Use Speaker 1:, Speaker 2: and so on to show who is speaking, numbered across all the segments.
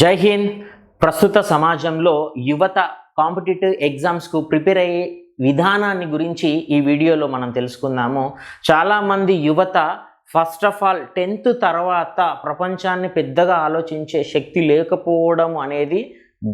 Speaker 1: జై హింద్. ప్రస్తుత సమాజంలో యువత కాంపిటేటివ్ ఎగ్జామ్స్కు ప్రిపేర్ అయ్యే విధానాన్ని గురించి ఈ వీడియోలో మనం తెలుసుకుందాము. చాలామంది యువత ఫస్ట్ ఆఫ్ ఆల్ టెన్త్ తర్వాత ప్రపంచాన్ని పెద్దగా ఆలోచించే శక్తి లేకపోవడం అనేది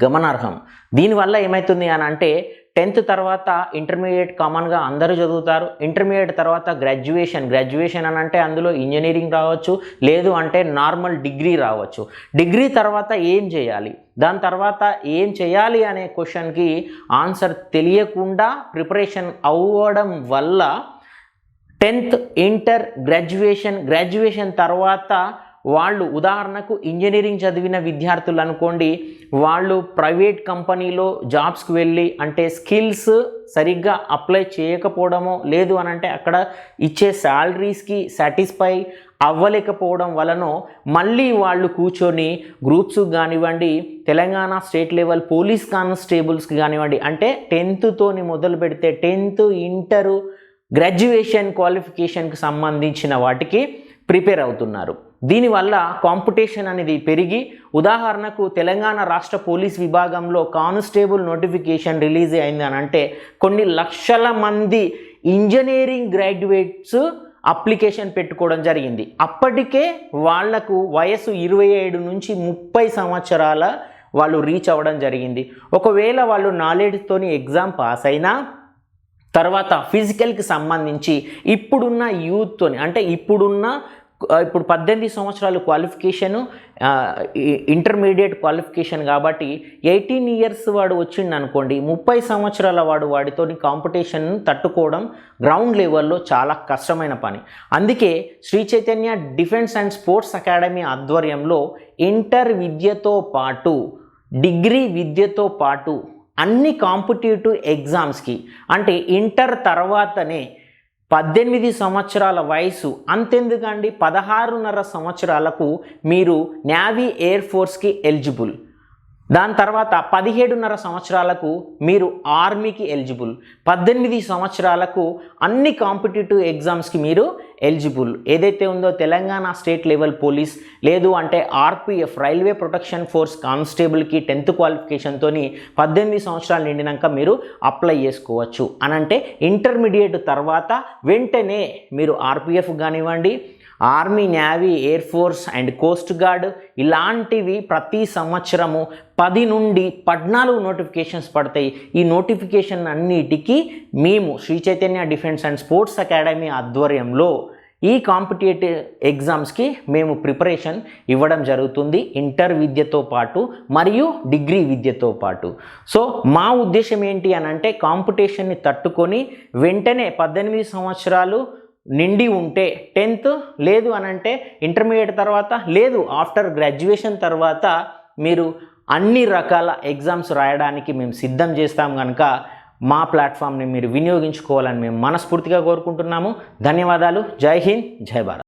Speaker 1: గమనార్హం. దీనివల్ల ఏమవుతుంది అని అంటే టెన్త్ తర్వాత ఇంటర్మీడియట్ కామన్గా అందరూ చదువుతారు. ఇంటర్మీడియట్ తర్వాత గ్రాడ్యుయేషన్. గ్రాడ్యుయేషన్ అని అంటే అందులో ఇంజనీరింగ్ రావచ్చు లేదు అంటే నార్మల్ డిగ్రీ రావచ్చు. డిగ్రీ తర్వాత ఏం చేయాలి? దాని తర్వాత ఏం చేయాలి అనే క్వశ్చన్కి ఆన్సర్ తెలియకుండా ప్రిపరేషన్ అవ్వడం వల్ల టెన్త్ ఇంటర్ గ్రాడ్యుయేషన్ గ్రాడ్యుయేషన్ తర్వాత వాళ్ళు ఉదాహరణకు ఇంజనీరింగ్ చదివిన విద్యార్థులు అనుకోండి వాళ్ళు ప్రైవేట్ కంపెనీలో జాబ్స్కి వెళ్ళి అంటే స్కిల్స్ సరిగ్గా అప్లై చేయకపోవడమో లేదు అని అంటే అక్కడ ఇచ్చే శాలరీస్కి సాటిస్ఫై అవ్వలేకపోవడం వలన మళ్ళీ వాళ్ళు కూర్చొని గ్రూప్స్ కానివ్వండి తెలంగాణ స్టేట్ లెవెల్ పోలీస్ కానిస్టేబుల్స్కి కానివ్వండి అంటే టెన్త్తోని మొదలు పెడితే టెన్త్ ఇంటరు గ్రాడ్యుయేషన్ క్వాలిఫికేషన్కి సంబంధించిన వాటికి ప్రిపేర్ అవుతున్నారు. దీనివల్ల కాంపిటీషన్ అనేది పెరిగి ఉదాహరణకు తెలంగాణ రాష్ట్ర పోలీస్ విభాగంలో కానిస్టేబుల్ నోటిఫికేషన్ రిలీజ్ అయింది అని అంటే కొన్ని లక్షల మంది ఇంజనీరింగ్ గ్రాడ్యుయేట్స్ అప్లికేషన్ పెట్టుకోవడం జరిగింది. అప్పటికే వాళ్ళకు వయసు ఇరవై ఏడు నుంచి ముప్పై సంవత్సరాల వాళ్ళు రీచ్ అవ్వడం జరిగింది. ఒకవేళ వాళ్ళు నాలెడ్జ్తోని ఎగ్జామ్ పాస్ అయినా తర్వాత ఫిజికల్కి సంబంధించి ఇప్పుడున్న యూత్తోని అంటే ఇప్పుడున్న ఇప్పుడు పద్దెనిమిది సంవత్సరాలు క్వాలిఫికేషను ఇంటర్మీడియట్ క్వాలిఫికేషన్ కాబట్టి ఎయిటీన్ ఇయర్స్ వాడు వచ్చిండు అనుకోండి ముప్పై సంవత్సరాల వాడు వాడితోని కాంపిటీషన్ తట్టుకోవడం గ్రౌండ్ లెవెల్లో చాలా కష్టమైన పని. అందుకే Sri Chaitanya defence and sports academy ఆధ్వర్యంలో ఇంటర్ విద్యతో పాటు డిగ్రీ విద్యతో పాటు అన్ని కాంపిటేటివ్ ఎగ్జామ్స్కి అంటే ఇంటర్ తర్వాతనే పద్దెనిమిది సంవత్సరాల వయసు. అంతెందుకండి? పదహారున్నర సంవత్సరాలకు మీరు నేవీ ఎయిర్ ఫోర్స్కి ఎలిజిబుల్. దాని తర్వాత పదిహేడున్నర సంవత్సరాలకు మీరు ఆర్మీకి ఎలిజిబుల్. పద్దెనిమిది సంవత్సరాలకు అన్ని కాంపిటేటివ్ ఎగ్జామ్స్కి మీరు ఎలిజిబుల్. ఏదైతే ఉందో తెలంగాణ స్టేట్ లెవెల్ పోలీస్ లేదు అంటే ఆర్పిఎఫ్ రైల్వే ప్రొటెక్షన్ ఫోర్స్ కానిస్టేబుల్కి టెన్త్ క్వాలిఫికేషన్తో పద్దెనిమిది సంవత్సరాలు నిండినాక మీరు అప్లై చేసుకోవచ్చు. అనంటే ఇంటర్మీడియట్ తర్వాత వెంటనే మీరు ఆర్పిఎఫ్ కానివ్వండి army navy air force and coast guard ఇలాంటివి ప్రతి సంవత్సరము పది నుండి పద్నాలుగు నోటిఫికేషన్స్ పడతాయి. ఈ నోటిఫికేషన్ అన్నిటికీ మేము Sri Chaitanya defence and sports academy ఆధ్వర్యంలో ఈ కాంపిటేటివ్ ఎగ్జామ్స్కి మేము ప్రిపరేషన్ ఇవ్వడం జరుగుతుంది ఇంటర్ విద్యతో పాటు మరియు డిగ్రీ విద్యతో పాటు. సో మా ఉద్దేశం ఏంటి అని అంటే కాంపిటీషన్ని తట్టుకొని వెంటనే పద్దెనిమిది సంవత్సరాలు నిండి ఉంటే టెన్త్ లేదు అని అంటే ఇంటర్మీడియట్ తర్వాత లేదు. ఆఫ్టర్ గ్రాడ్యుయేషన్ తర్వాత మీరు అన్ని రకాల ఎగ్జామ్స్ రాయడానికి మేము సిద్ధం చేస్తాం కనుక మా ప్లాట్ఫామ్ని మీరు వినియోగించుకోవాలని మేము మనస్ఫూర్తిగా కోరుకుంటున్నాము. ధన్యవాదాలు. జై హింద్. జై భారత్.